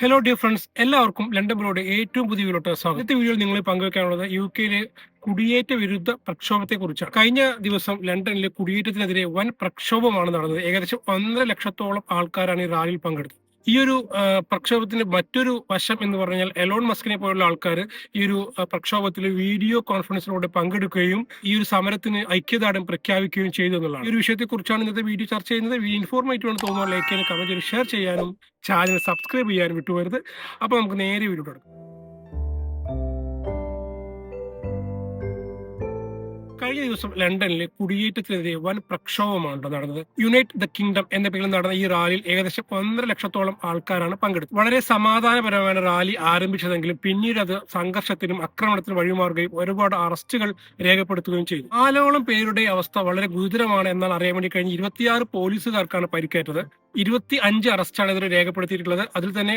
Hello dear friends എല്ലാവർക്കും London broad ഏറ്റവും പുതിയ വീഡിയോട്ട് സ്വാഗതം. ഇന്നത്തെ വീഡിയോയിൽ നിങ്ങൾ പങ്കുവെക്കാനുള്ളത് യു കെയിലെ കുടിയേറ്റ വിരുദ്ധ പ്രക്ഷോഭത്തെ കുറിച്ചാണ് കഴിഞ്ഞ ദിവസം ലണ്ടനിലെ കുടിയേറ്റത്തിനെതിരെ വൻ പ്രക്ഷോഭമാണ് നടന്നത്. ഏകദേശം ഒന്നര ലക്ഷത്തോളം ആൾക്കാരാണ് ഈ റാലിയിൽ പങ്കെടുത്തത്. ഈ ഒരു പ്രക്ഷോഭത്തിന്റെ മറ്റൊരു വശം എന്ന് പറഞ്ഞാൽ എലോൺ മസ്കിനെ പോലുള്ള ആൾക്കാർ ഈ ഒരു പ്രക്ഷോഭത്തിൽ വീഡിയോ കോൺഫറൻസിലൂടെ പങ്കെടുക്കുകയും ഈ ഒരു സമരത്തിന് ഐക്യദാർഢ്യം പ്രഖ്യാപിക്കുകയും ചെയ്തു എന്നുള്ളതാണ്. ഈ ഒരു വിഷയത്തെ കുറിച്ചാണ് ഇന്നത്തെ വീഡിയോ ചർച്ച ചെയ്യുന്നത്. ഇൻഫോർമേറ്റീവ് ആണ് തോന്നുന്നത് ലൈക്ക് ചെയ്യാനും കമന്റ് ഷെയർ ചെയ്യാനും ചാനൽ സബ്സ്ക്രൈബ് ചെയ്യാനും വിട്ടുപോരുത് അപ്പൊ നമുക്ക് നേരെ വീഡിയോ തുടങ്ങാം കഴിഞ്ഞ ദിവസം ലണ്ടനിൽ കുടിയേറ്റത്തിനെതിരെ വൻ പ്രക്ഷോഭമാണ് നടന്നത്. യുണൈറ്റ് ദ കിങ്ഡം എന്ന പേരിൽ നടന്ന ഈ റാലിയിൽ ഏകദേശം ഒന്നര ലക്ഷത്തോളം ആൾക്കാരാണ് പങ്കെടുത്തത്. വളരെ സമാധാനപരമായ റാലി ആരംഭിച്ചതെങ്കിലും പിന്നീട് അത് സംഘർഷത്തിനും ആക്രമണത്തിനും വഴിമാറുകയും ഒരുപാട് അറസ്റ്റുകൾ രേഖപ്പെടുത്തുകയും ചെയ്തു. നാലോളം പേരുടെ അവസ്ഥ വളരെ ഗുരുതരമാണ് എന്നാൽ അറിയാൻ വേണ്ടി കഴിഞ്ഞ ഇരുപത്തിയാറ് പോലീസുകാർക്കാണ് പരിക്കേറ്റത്. ഇരുപത്തി അഞ്ച് അറസ്റ്റാണ് ഇതിൽ രേഖപ്പെടുത്തിയിട്ടുള്ളത്. അതിൽ തന്നെ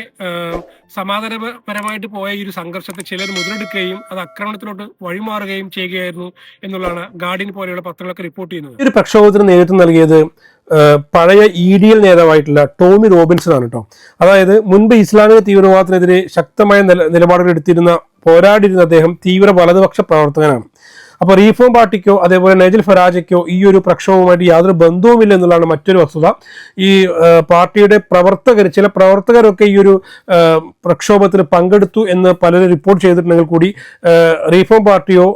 സമാധാനപരമായിട്ട് പോയ ഈ ഒരു സംഘർഷത്തെ ചിലർ മുതലെടുക്കുകയും അത് ആക്രമണത്തിലോട്ട് വഴിമാറുകയും ചെയ്യുകയായിരുന്നു എന്നുള്ളതാണ് ഗാർഡിയൻ പോലെയുള്ള പത്രങ്ങളൊക്കെ റിപ്പോർട്ട് ചെയ്യുന്നത്. ഒരു പ്രക്ഷോഭത്തിന് നേതൃത്വം നൽകിയത് പഴയ ഇ ഡി എൽ നേതാവായിട്ടുള്ള ടോമി റോബിൻസൺ ആണ് കേട്ടോ അതായത് മുൻപ് ഇസ്ലാമിക തീവ്രവാദത്തിനെതിരെ ശക്തമായ നിലപാടുകൾ എടുത്തിരുന്ന പോരാടിയിരുന്ന അദ്ദേഹം തീവ്ര വലതുപക്ഷ പ്രവർത്തകനാണ്. അപ്പോൾ റീഫോം പാർട്ടിക്കോ അതേപോലെ നൈജൽ ഫരാജയ്ക്കോ ഈ ഒരു പ്രക്ഷോഭവുമായിട്ട് യാതൊരു ബന്ധവുമില്ല എന്നുള്ളതാണ് മറ്റൊരു വസ്തുത. ഈ പാർട്ടിയുടെ പ്രവർത്തകർ ചില പ്രവർത്തകരൊക്കെ ഈ ഒരു പ്രക്ഷോഭത്തിൽ പങ്കെടുത്തു എന്ന് പലരും റിപ്പോർട്ട് ചെയ്തിട്ടുണ്ടെങ്കിൽ കൂടി റീഫോം പാർട്ടിയോ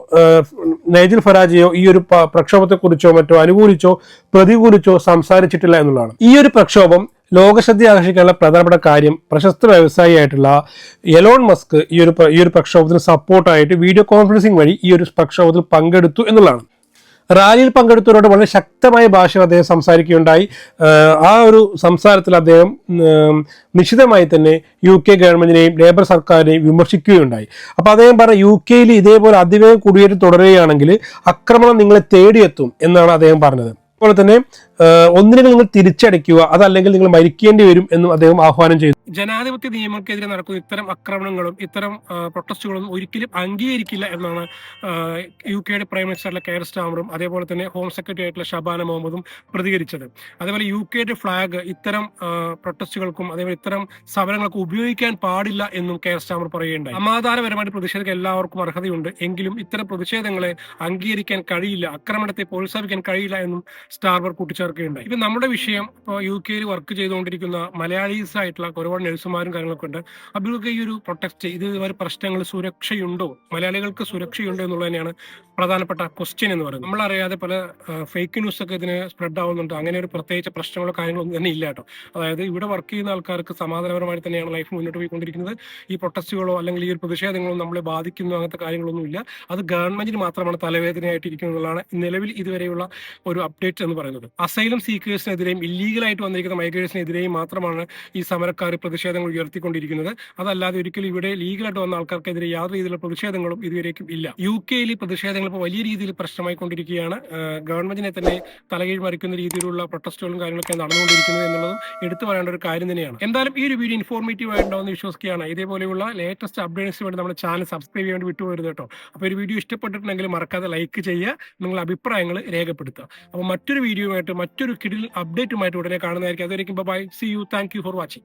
നൈജൽ ഫരാജയോ ഈ ഒരു പ്രക്ഷോഭത്തെക്കുറിച്ചോ മറ്റോ അനുകൂലിച്ചോ പ്രതികൂലിച്ചോ സംസാരിച്ചിട്ടില്ല എന്നുള്ളതാണ്. ഈ ഒരു പ്രക്ഷോഭം ലോകശ്രദ്ധ ആകർഷിക്കാനുള്ള പ്രധാനപ്പെട്ട കാര്യം പ്രശസ്ത വ്യവസായിയായിട്ടുള്ള എലോൺ മസ്ക് ഈ ഒരു ഈ ഒരു പ്രക്ഷോഭത്തിന് സപ്പോർട്ടായിട്ട് വീഡിയോ കോൺഫറൻസിംഗ് വഴി ഈ ഒരു പ്രക്ഷോഭത്തിൽ പങ്കെടുത്തു എന്നുള്ളതാണ്. റാലിയിൽ പങ്കെടുത്തവരോട് വളരെ ശക്തമായ ഭാഷയിൽ അദ്ദേഹം സംസാരിക്കുകയുണ്ടായി. ആ ഒരു സംസാരത്തിൽ അദ്ദേഹം നിശ്ചിതമായി തന്നെ യു കെ ഗവൺമെന്റിനെയും ലേബർ സർക്കാരിനെയും വിമർശിക്കുകയുണ്ടായി. അപ്പോൾ അദ്ദേഹം പറഞ്ഞ യു കെയിൽ ഇതേപോലെ അതിവേഗം കുടിയേറ്റം തുടരുകയാണെങ്കിൽ ആക്രമണം നിങ്ങളെ തേടിയെത്തും എന്നാണ് അദ്ദേഹം പറഞ്ഞത്. അതുപോലെ തന്നെ ഒന്നിനെ നിങ്ങൾ തിരിച്ചടിക്കുക അതല്ലെങ്കിൽ നിങ്ങൾ മരിക്കേണ്ടി വരും എന്നും അദ്ദേഹം ആഹ്വാനം ചെയ്തു. ജനാധിപത്യ നിയമങ്ങൾക്കെതിരെ നടക്കുന്ന ഇത്തരം ആക്രമണങ്ങളും ഇത്തരം പ്രൊട്ടസ്റ്റുകളും ഒരിക്കലും അംഗീകരിക്കില്ല എന്നാണ് യു കെയുടെ പ്രൈം മിനിസ്റ്ററിലെ കെയർ സ്റ്റാമറും അതേപോലെ തന്നെ ഹോം സെക്രട്ടറി ആയിട്ടുള്ള ഷബാന മുഹമ്മദും പ്രതികരിച്ചത്. അതേപോലെ യു കെയുടെ ഫ്ളാഗ് ഇത്തരം പ്രൊട്ടസ്റ്റുകൾക്കും അതേപോലെ ഇത്തരം സമരങ്ങൾക്കും ഉപയോഗിക്കാൻ പാടില്ല എന്നും കെയർ സ്റ്റാമർ പറയുകയുണ്ടായി. സമാധാനപരമായിട്ട് പ്രതിഷേധിക്കാൻ എല്ലാവർക്കും അർഹതയുണ്ട് എങ്കിലും ഇത്തരം പ്രതിഷേധങ്ങളെ അംഗീകരിക്കാൻ കഴിയില്ല ആക്രമണത്തെ പ്രോത്സാഹിപ്പിക്കാൻ കഴിയില്ല എന്നും സ്റ്റാർബർ കൂട്ടിച്ചേർക്കുകയുണ്ടായി. ഇപ്പൊ നമ്മുടെ വിഷയം യു കെയിൽ വർക്ക് ചെയ്തുകൊണ്ടിരിക്കുന്ന മലയാളീസ് ആയിട്ടുള്ള ഒരുപാട് നഴ്സുമാരും കാര്യങ്ങളൊക്കെ ഉണ്ട്. അവർക്ക് ഈ ഒരു പ്രൊട്ടക്ട് ഇത് ഒരു പ്രശ്നങ്ങൾ സുരക്ഷയുണ്ടോ? മലയാളികൾക്ക് സുരക്ഷയുണ്ടോ എന്നുള്ളത് തന്നെയാണ് പ്രധാനപ്പെട്ട ക്വസ്റ്റ്യൻ എന്ന് പറയുന്നത്. നമ്മളറിയാതെ പല ഫേക്ക് ന്യൂസ് ഒക്കെ ഇതിന് സ്പ്രെഡ് ആവുന്നുണ്ട്. അങ്ങനെ ഒരു പ്രത്യേകിച്ച് പ്രശ്നങ്ങളോ കാര്യങ്ങളോ ഒന്നും തന്നെ ഇല്ല കേട്ടോ. അതായത് ഇവിടെ വർക്ക് ചെയ്യുന്ന ആൾക്കാർക്ക് സമാധാനപരമായി തന്നെയാണ് ലൈഫ് മുന്നോട്ട് പോയിക്കൊണ്ടിരിക്കുന്നത്. ഈ പ്രൊട്ടസ്റ്റുകളോ അല്ലെങ്കിൽ ഈ ഒരു പ്രതിഷേധങ്ങളോ നമ്മളെ ബാധിക്കുന്നു അങ്ങനത്തെ കാര്യങ്ങളൊന്നും ഇല്ല. അത് ഗവൺമെന്റിന് മാത്രമാണ് തലവേദനയായിട്ടിരിക്കുന്നതാണ് നിലവിൽ ഇതുവരെയുള്ള ഒരു അപ്ഡേറ്റ് എന്ന് പറയുന്നത്. അസൈലം സീക്കേഴ്സിനെതിരെയും ഇല്ലീഗലായിട്ട് വന്നിരിക്കുന്ന മൈഗ്രേഴ്സിനെതിരെയും മാത്രമാണ് ഈ സമരക്കാർ പ്രതിഷേധങ്ങൾ ഉയർത്തിക്കൊണ്ടിരിക്കുന്നത്. അതല്ലാതെ ഒരിക്കലും ഇവിടെ ലീഗലായിട്ട് വന്ന ആൾക്കാർക്കെതിരെ യാതൊരു രീതിയിലുള്ള പ്രതിഷേധങ്ങളും ഇതുവരേക്കും ഇല്ല. യു കെയിൽ പ്രതിഷേധങ്ങൾ ഇപ്പോൾ വലിയ രീതിയിൽ പ്രശ്നമായിക്കൊണ്ടിരിക്കുകയാണ്. കൊണ്ടിരിക്കുകയാണ് ഗവൺമെന്റിനെ തന്നെ തലകീഴ് മറിക്കുന്ന രീതിയിലുള്ള പ്രൊട്ടസ്റ്റുകളും കാര്യങ്ങളൊക്കെ നടന്നുകൊണ്ടിരിക്കുന്നത് എന്നുള്ളതും എടുത്തു പറയേണ്ട ഒരു കാര്യം തന്നെയാണ്. എന്തായാലും ഈ ഒരു വീഡിയോ ഇൻഫോർമേറ്റീവ് ആയിട്ടുണ്ടാവുമെന്ന് വിശ്വസിക്കുകയാണ്. ഇതേപോലെയുള്ള ലേറ്റസ്റ്റ് അപ്ഡേറ്റ്സിന് വേണ്ടി നമ്മുടെ ചാനൽ സബ്സ്ക്രൈബ് ചെയ്യാൻ വിട്ടുപോകരുത് കേട്ടോ. അപ്പോൾ ഒരു വീഡിയോ ഇഷ്ടപ്പെട്ടിട്ടുണ്ടെങ്കിൽ മറക്കാതെ ലൈക്ക് ചെയ്യുക. നിങ്ങളുടെ അഭിപ്രായങ്ങൾ രേഖപ്പെടുത്തുക. അപ്പോൾ മറ്റൊരു വീഡിയോയുമായിട്ട് മറ്റൊരു കിടിൽ അപ്ഡേറ്റുമായിട്ട് ഉടനെ കാണുന്നതായിരിക്കും. അതുവരെയും bye see you thank you for watching